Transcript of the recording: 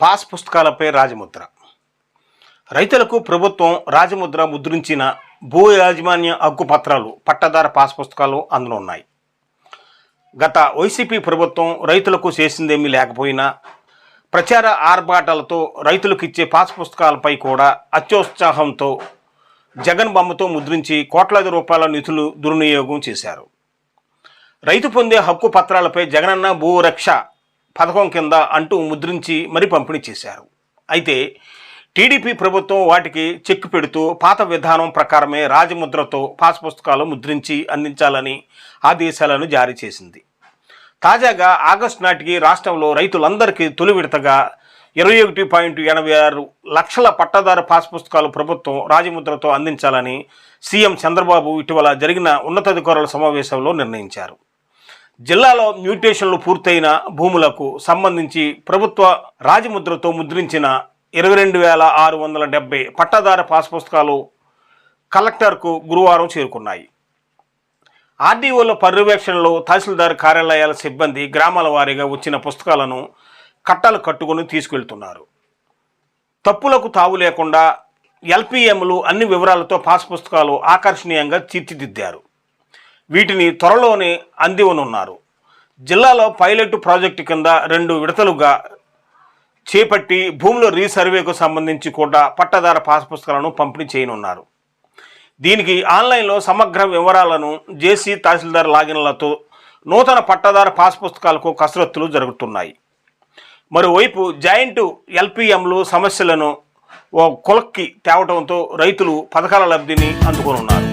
Pass పుస్తకాలపై రాజముద్ర. రైతులకు ప్రభుత్వం రాజముద్ర ముద్రించిన భూ యాజమాన్య హక్కు పత్రాలు పట్టదార పాస్ పుస్తకాలు అందులో ఉన్నాయి. గత వైసీపీ ప్రభుత్వం రైతులకు చేసిందేమీ లేకపోయినా ప్రచార ఆర్భాటాలతో రైతులకు ఇచ్చే పాస్ పుస్తకాలపై కూడా అత్యోత్సాహంతో జగన్ బొమ్మతో ముద్రించి కోట్లాది రూపాయల నిధులు దుర్వినియోగం చేశారు. రైతు పొందే హక్కు పత్రాలపై జగనన్న భూరక్ష పథకం కింద అంటూ ముద్రించి మరి పంపిణీ చేశారు. అయితే టీడీపీ ప్రభుత్వం వాటికి చెక్ పెడుతూ పాత విధానం ప్రకారమే రాజముద్రతో పాస్ పుస్తకాలు ముద్రించి అందించాలని ఆదేశాలను జారీ చేసింది. తాజాగా ఆగస్టు నాటికి రాష్ట్రంలో రైతులందరికీ తొలి విడతగా ఇరవై ఒకటి పాయింట్ ఎనభై ఆరు లక్షల పట్టాదారు పాస్ పుస్తకాలు ప్రభుత్వం రాజముద్రతో అందించాలని సీఎం చంద్రబాబు ఇటీవల జరిగిన ఉన్నతాధికారుల సమావేశంలో నిర్ణయించారు. జిల్లాలో మ్యూటేషన్లు పూర్తయిన భూములకు సంబంధించి ప్రభుత్వ రాజముద్రతో ముద్రించిన ఇరవై రెండు వేల ఆరు వందల డెబ్బై పట్టాదార పాస్ పుస్తకాలు కలెక్టర్కు గురువారం చేరుకున్నాయి. ఆర్డీఓల పర్యవేక్షణలో తహసీల్దార్ కార్యాలయాల సిబ్బంది గ్రామాల వారీగా వచ్చిన పుస్తకాలను కట్టలు కట్టుకొని తీసుకెళ్తున్నారు. తప్పులకు తావు లేకుండా ఎల్పిఎంలు అన్ని వివరాలతో పాస్ పుస్తకాలు ఆకర్షణీయంగా తీర్చిదిద్దారు. వీటిని త్వరలోనే అందివనున్నారు జిల్లాలో పైలట్ ప్రాజెక్టు కింద రెండు విడతలుగా చేపట్టి భూముల రీసర్వేకు సంబంధించి కూడా పట్టదార పాస్ పుస్తకాలను పంపిణీ చేయనున్నారు. దీనికి ఆన్లైన్లో సమగ్ర వివరాలను జేసీ తహసీల్దార్ లాగిన్లతో నూతన పట్టదార పాస్ పుస్తకాలకు కసరత్తులు జరుగుతున్నాయి. మరోవైపు జాయింట్ ఎల్పిఎంలు సమస్యలను ఓ కొలక్కి తేవటంతో రైతులు పథకాల లబ్ధిని అందుకోనున్నారు.